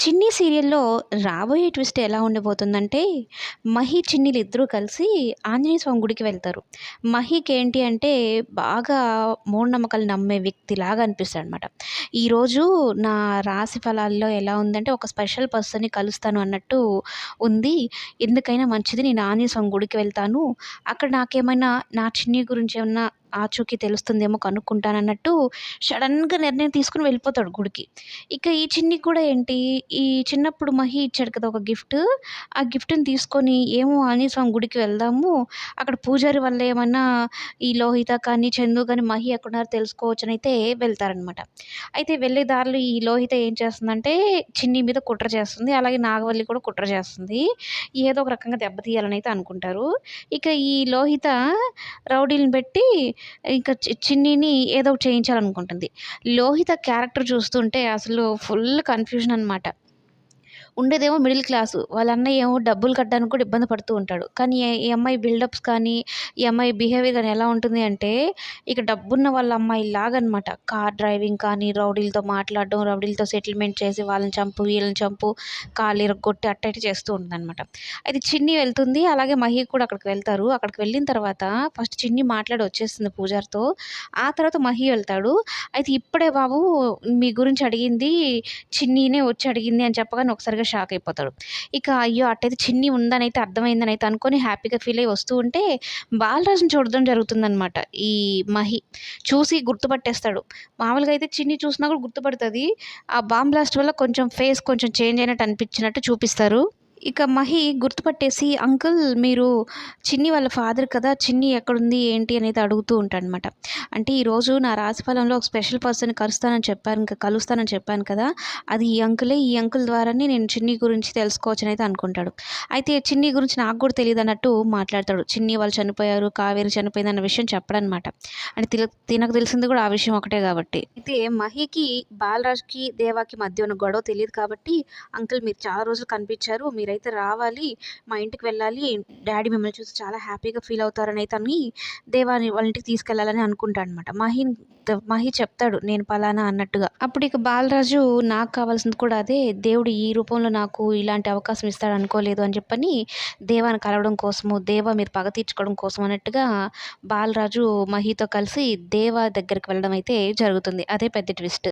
చిన్ని సీరియల్‌లో రాబోయే ట్విస్ట్ ఎలా ఉండబోతుందంటే, మహి, చిన్నీలు ఇద్దరూ కలిసి ఆంజనేయ స్వామి గుడికి వెళ్తారు. మహికి ఏంటి అంటే బాగా మూఢనమ్మకాలు నమ్మే వ్యక్తి లాగా అనిపిస్తాడు అనమాట ఈరోజు నా రాశి ఫలాల్లో ఎలా ఉందంటే, ఒక స్పెషల్ పర్సన్‌ని కలుస్తాను అన్నట్టు ఉంది. ఎందుకైనా మంచిది నేను ఆంజనేయ స్వామి గుడికి వెళ్తాను. అక్కడ నాకేమైనా నా చిన్ని గురించి ఏమన్నా ఆచూకీ తెలుస్తుందేమో కనుక్కుంటానన్నట్టు సడన్‌గా నిర్ణయం తీసుకొని వెళ్ళిపోతాడు గుడికి. ఇక ఈ చిన్ని కూడా ఏంటి, ఈ చిన్నప్పుడు మహి ఇచ్చాడు కదా ఒక గిఫ్ట్. ఆ గిఫ్ట్‌ని తీసుకొని ఏమో ఆంజనేయ స్వామి గుడికి వెళ్దాము. అక్కడ పూజారి వల్ల ఏమన్నా ఈ లోహిత కానీ, చందు కానీ మహి ఎక్కడున్నారో అయితే వెళ్తారనమాట. అయితే వెళ్ళే దారిలో ఈ లోహిత ఏం చేస్తుందంటే, చిన్ని మీద కుట్ర చేస్తుంది. అలాగే నాగవల్లి కూడా కుట్ర చేస్తుంది. ఏదో ఒక రకంగా దెబ్బతీయాలనైతే అనుకుంటారు. ఇక ఈ లోహిత రౌడీని పెట్టి ఇంకా చి చిన్నిని ఏదో ఒకటి చేయించాలనుకుంటుంది. లోహిత క్యారెక్టర్ చూస్తుంటే అసలు ఫుల్ కన్‌ఫ్యూజన్ అనమాట. ఉండేదేమో మిడిల్ క్లాసు. వాళ్ళ అన్నయ్య ఏమో డబ్బులు కట్టడానికి కూడా ఇబ్బంది పడుతూ ఉంటాడు. కానీ ఈ అమ్మాయి బిల్డప్స్ కానీ, ఈ అమ్మాయి బిహేవియర్ కానీ ఎలా ఉంటుంది అంటే, ఇక డబ్బున్న వాళ్ళ అమ్మాయి లాగనమాట కార్ డ్రైవింగ్ కానీ, రౌడీలతో మాట్లాడడం, రౌడీలతో సెటిల్మెంట్ చేసి వాళ్ళని చంపు, వీళ్ళని చంపు, కాలు ఇరగొట్టి అట్ట ఇట్ట చేస్తూ ఉంటుందనమాట. అయితే చిన్ని వెళ్తుంది. అలాగే మహి కూడా అక్కడికి వెళ్తారు. అక్కడికి వెళ్ళిన తర్వాత ఫస్ట్ చిన్ని మాట్లాడి వచ్చేస్తుంది పూజారితో. ఆ తర్వాత మహి వెళ్తాడు. అయితే ఇప్పుడే బాబు మీ గురించి అడిగింది చిన్నీనే వచ్చి అడిగింది అని చెప్పగానే ఒకసారిగా షాక్ అయిపోతాడు. ఇక అయ్యో! అట్టయితే చిన్ని ఉందనైతే అయితే అనుకొని హ్యాపీగా ఫీల్ అయ్యి వస్తూ ఉంటే బాలరాజుని చూడడం జరుగుతుందనమాట ఈ మహి. చూసి గుర్తుపట్టేస్తాడు. మామూలుగా అయితే చిన్ని చూసినా కూడా గుర్తుపడుతుంది ఆ బాంబ్ బ్లాస్ట్ వల్ల కొంచెం ఫేస్ కొంచెం చేంజ్ అయినట్టు అనిపించినట్టు చూపిస్తారు. ఇక మహి గుర్తుపట్టేసి అంకుల్ మీరు చిన్ని వాళ్ళ ఫాదర్ కదా! చిన్ని ఎక్కడుంది ఏంటి అనేది అడుగుతూ ఉంటాడనమాట. అంటే ఈరోజు నా రాశిఫలంలో ఒక స్పెషల్ పర్సన్ కలుస్తానని చెప్పాను కలుస్తానని చెప్పాను కదా! అది ఈ అంకులే. ఈ అంకుల్ ద్వారానే నేను చిన్ని గురించి తెలుసుకోవచ్చనైతే అనుకుంటాడు. అయితే చిన్ని గురించి నాకు కూడా తెలియదు అన్నట్టు మాట్లాడతాడు. చిన్ని వాళ్ళు చనిపోయారు, కావేరి చనిపోయిందన్న విషయం చెప్పడనమాట. అంటే తిన తినకు తెలిసింది కూడా ఆ విషయం ఒకటే కాబట్టి. అయితే మహికి, బాలరాజ్‌కి, దేవాకి మధ్య ఉన్న గొడవ తెలియదు కాబట్టి అంకుల్ మీరు చాలా రోజులు కనిపించారు. మీరు మీరైతే రావాలి. మా ఇంటికి వెళ్ళాలి. డాడీ మిమ్మల్ని చూసి చాలా హ్యాపీగా ఫీల్ అవుతారనైతే అని దేవాని వాళ్ళ ఇంటికి తీసుకెళ్ళాలని అనుకుంటాడనమాట. మహిన్ మహి చెప్తాడు నేను పలానా అన్నట్టుగా. అప్పుడు ఇక బాలరాజు నాకు కావాల్సింది కూడా అదే. దేవుడు ఈ రూపంలో నాకు ఇలాంటి అవకాశం ఇస్తాడు అనుకోలేదు అని చెప్పని దేవాని కలవడం కోసము, దేవ మీరు పగ తీర్చుకోవడం కోసం అన్నట్టుగా బాలరాజు మహితో కలిసి దేవ దగ్గరికి వెళ్ళడం అయితే జరుగుతుంది. అదే పెద్ద ట్విస్ట్.